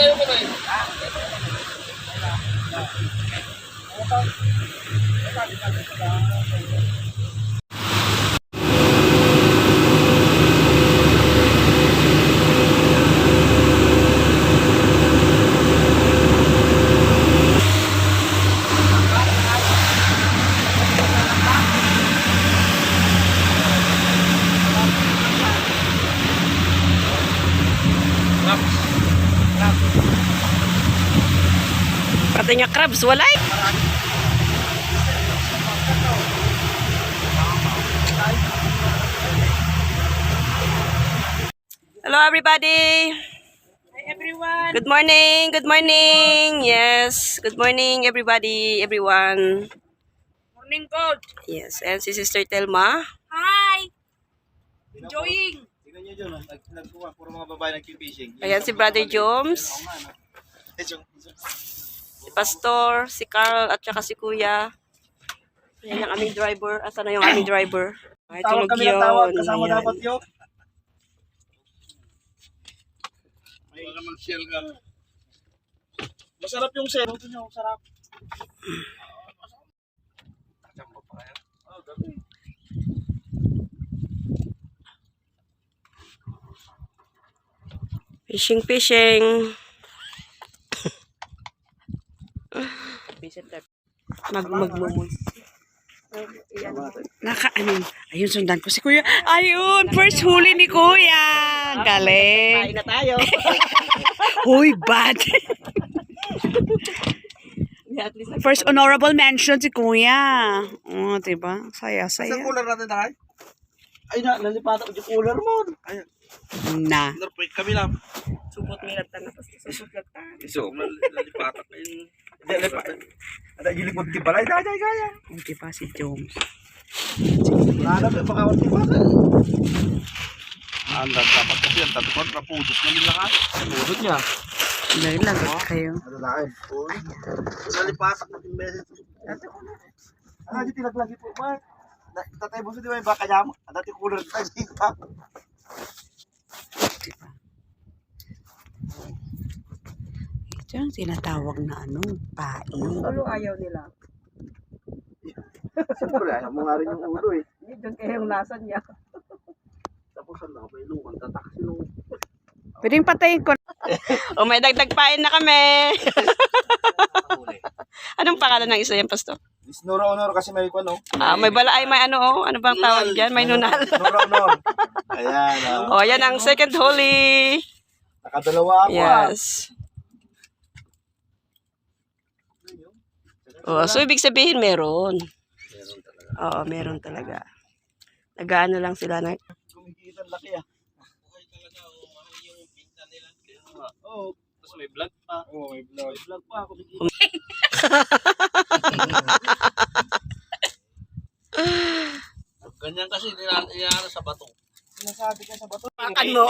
tayo kumain. Pati nga crabs, walay. Hello everybody. Hi everyone. Good morning. Good morning. Yes. Good morning everybody, everyone. Morning coach. Yes. And si Sister Telma. Hi. Enjoying. Tingnan nyo dyan, nagkuha, puro mga babae nag-fishing. Ayan si Brother Joms, si Pastor, si Carl, at saka si Kuya. Ayan ang aming driver. Asa na yung aming driver? Ay, Tawag tulog kami ng tawag, yun. kasama Ayan. dapat yun. May ka mag-shell ka. Masarap yung shell. Ito nyo, sarap. Oh, gabi. Fishing, fishing. Mag, magmumul. Naka, ano, ayun, sundan ko si Kuya. Ayun, first huli ni Kuya. Galing. na tayo. Huy, bad. First honorable mention si Kuya. Oh, diba? Saya, Sa saya. cooler natin tayo. Ay na, nalipatan ko yung cooler mo. Ay, Na. kami lang. Supot milat na tapos supot lata. Iso, nalipatan ko yun. Ada gilikod di balay, daya, daya, daya. Oh, diba si Jones? Wala na, pakawat di ba? Anda, dapat kasi ang tabi ko, napudot na nila ka. Napudot niya. Dahil lagot kayo. Ano na kayo? Uy. Nalipasak na yung beses. Ah, di tilaglagi po, Mark. Tatay mo di ba yung baka niya mo? Ang dati cooler tayo dito. Ito yung tinatawag na ano, paing. Ulo ayaw nila. Siyempre, ayaw mo nga rin yung ulo eh. Hindi doon kaya yung lasa niya. Tapos ang nakabay lukang tataksi nung Pwedeng patayin ko. o may dagdag pain na kami. Anong pangalan ng isa yan, Pasto? Is Nora Honor kasi may ano. Ah, may bala ay may ano, oh. ano bang tawag dyan? May nunal. Nora Honor. Ayan. ah. oh, yan ang second holy. Nakadalawa ako ah. Oh, so ibig sabihin meron. Oo, meron talaga. Nagaano lang sila na Kumikita laki ah. Okay talaga, oh, mahal yung pinta nila. Oo. Tapos may vlog pa. Oo, may vlog. May vlog pa, kumikita. Ganyan kasi nilala sa bato. Sinasabi ka sa bato. Hawakan mo.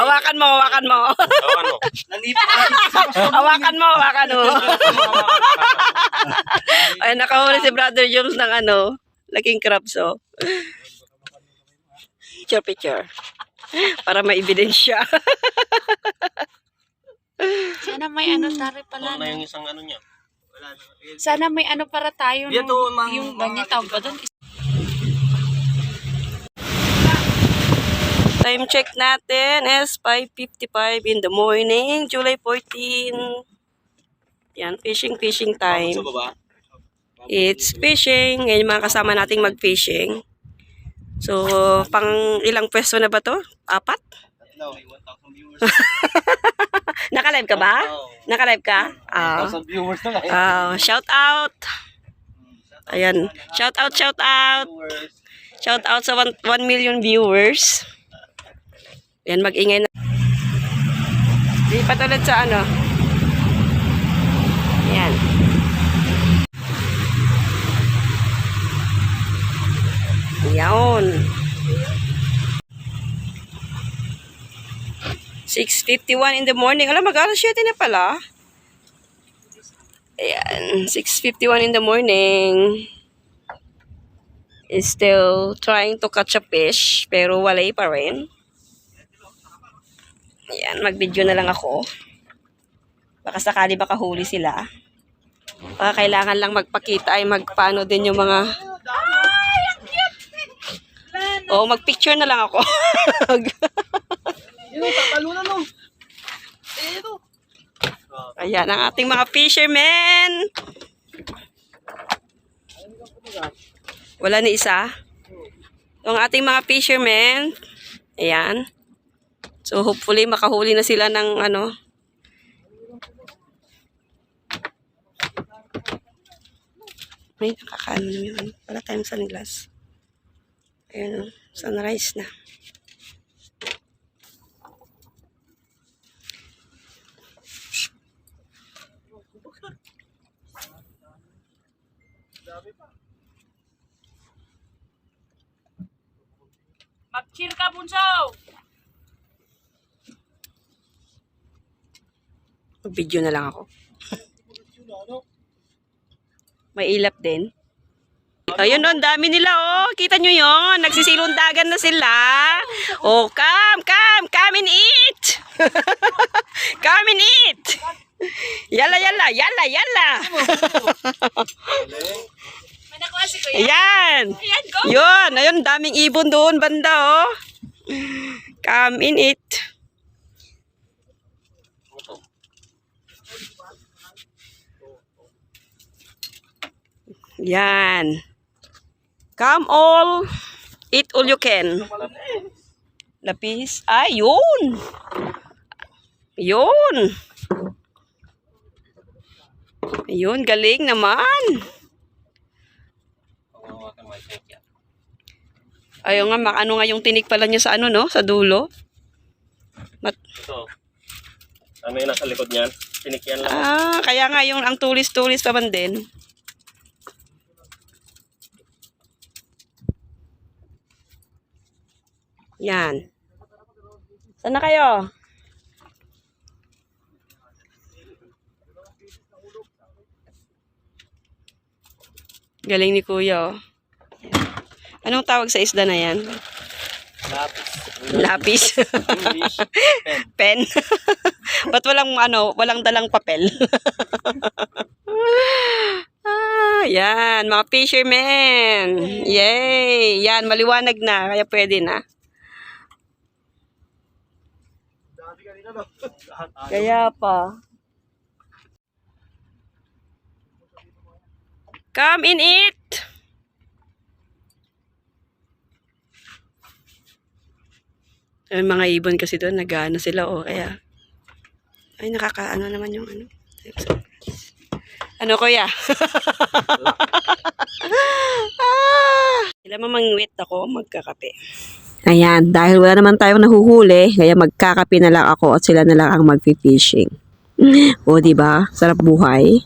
Hawakan mo, hawakan mo. ano? Nalipat hawakan mo, hawakan mo. Ay, nakahuli si Brother Jones ng ano, laking crabs, oh. Picture, picture. Para may ebidensya. Sana may ano tari pala. na yung isang ano niya. Sana may ano para tayo. Mga- yung ganyan tawag ba doon? Time check natin is 5.55 in the morning, July 14. Yan, fishing, fishing time. It's fishing. Yan yung mga kasama nating mag-fishing. So, pang ilang pwesto na ba to? Apat? No, may 1,000 viewers. Naka-live ka ba? Naka-live ka? Ah. 1,000 viewers na ngayon. Ah, shout out. Ayan. Shout out, shout out. Viewers. Shout out sa 1 million viewers. Yan, mag-ingay na. Di patulad sa ano. Yan. Yan. 6.51 in the morning. Alam, mag-alas 7 na pala. Ayan, 6.51 in the morning. Is still trying to catch a fish, pero walay pa rin. Ayan, mag-video na lang ako. Baka sakali makahuli sila. Baka kailangan lang magpakita ay magpaano din yung mga... Oo, mag-picture na lang ako. Yun, tatalo na no. Ito. Ayan ang ating mga fishermen. Wala ni isa. Yung ating mga fishermen. Ayan. So hopefully makahuli na sila ng ano. May nakakaano ano. Wala tayong sunglass. Ayan o. Sunrise na. Mag-chill ka, Bunso! Mag-video na lang ako. May ilap din. Ayun, oh, dami nila, oh. Kita nyo yon Nagsisilundagan na sila. Oh, come, come, come and eat. come and eat. Yala, yala, yala, yala. Ayan. Yun, ayun, daming ibon doon, banda, oh. Come and eat. Yan. Come all. Eat all you can. Lapis. Ay, yun. Yun. Ayun, galing naman. Ayaw nga, ano nga yung tinik pala niya sa ano, no? Sa dulo. Mat Ito. Ano yung nasa likod niyan? Tinikyan lang. ah, kaya nga yung ang tulis-tulis pa man din. Yan. Saan na kayo? Galing ni Kuya, oh. Anong tawag sa isda na yan? Lapis. Lapis. English. Pen. Pen. Ba't walang ano, walang dalang papel? ah, yan, mga fishermen. Yay! Yan, maliwanag na, kaya pwede na. Dami kanina no. Kaya pa. Come and eat! Ay, mga ibon kasi doon, nag-ano sila, o kaya. Ay, nakakaano naman yung ano. Ano, kuya? ah, sila mamangwit ako, magkakape. Ayan, dahil wala naman tayong nahuhuli, kaya magkakape na lang ako at sila na lang ang magfi-fishing. o, di ba? Sarap buhay.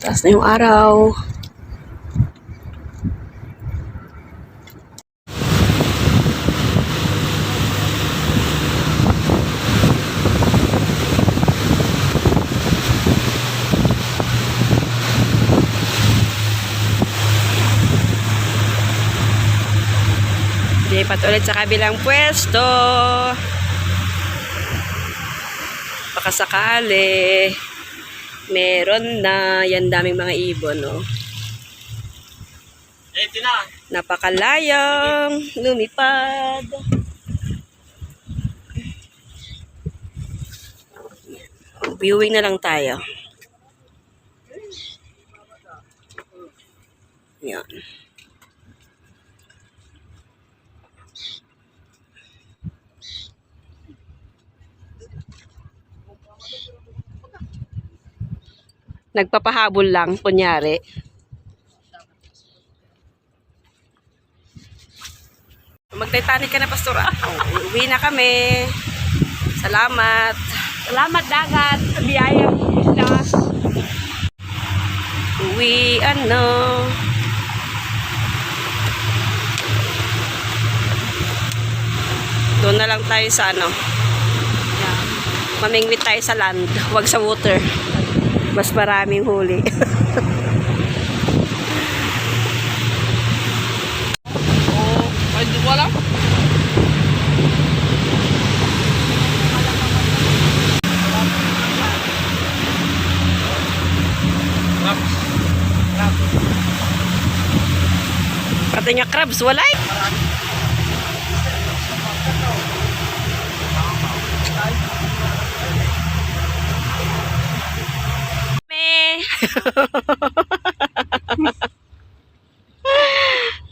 Taas na yung araw. Lipat ulit sa kabilang pwesto. Baka sakali. Meron na. Yan daming mga ibon, no? Eh. Napakalayang lumipad. Viewing na lang tayo. Yan. Nagpapahabol lang, kunyari. Mag-Titanic ka na, Pastora. Oh, uwi na kami. Salamat. Salamat, dagat. Sa biyayang isla. Uwi, ano. Doon na lang tayo sa ano. Mamingwit tayo sa land, wag sa water. Mas maraming huli. Pati nga crabs, walay.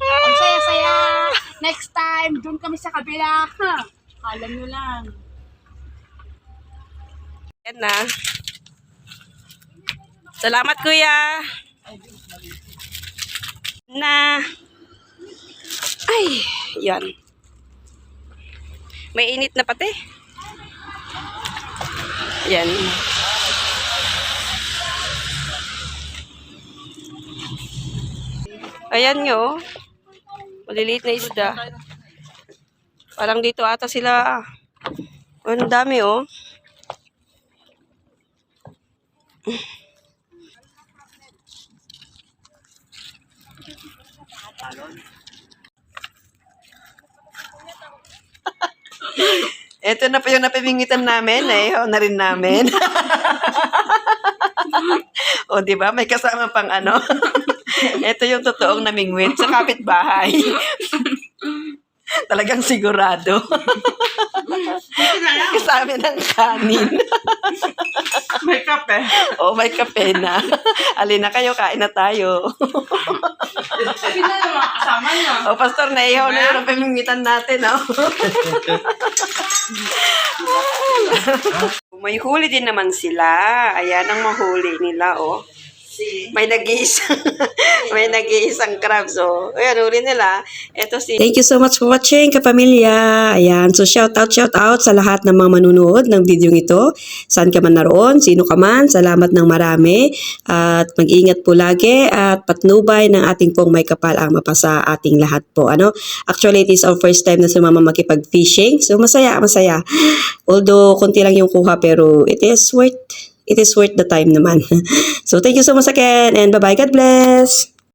Ang saya-saya. Next time, doon kami sa kabila. Ha? Alam nyo lang. Yan na. Salamat, kuya. Na. Ay, yan. May init na pati. Yan. Ayan nyo. Maliliit na isda. Parang dito ata sila. Ang dami oh. Ito na po yung napimingitan namin. Naihaw na rin namin. o, di ba? May kasama pang ano. Ito yung totoong namingwit sa kapitbahay. Talagang sigurado. Kasama ng kanin. May kape. Oh, may kape na. Alina kayo, kain na tayo. Sabi na kasama niya. O, pastor, naihaw na yun ang pamimingitan natin, oh. May huli din naman sila. Ayan ang mahuli nila, oh. May nag-iisang, may nag-iisang crabs, oh. Ayan, huli nila. Ito si... Thank you so much for watching, kapamilya. Ayan, so shout out, shout out sa lahat ng mga manunood ng video ito. Saan ka man naroon, sino ka man, salamat ng marami. At mag-ingat po lagi at patnubay ng ating pong may kapal ang mapasa ating lahat po. Ano? Actually, it is our first time na sumama makipag-fishing. So, masaya, masaya. Although, konti lang yung kuha, pero it is worth it is worth the time naman. so, thank you so much again and bye-bye. God bless!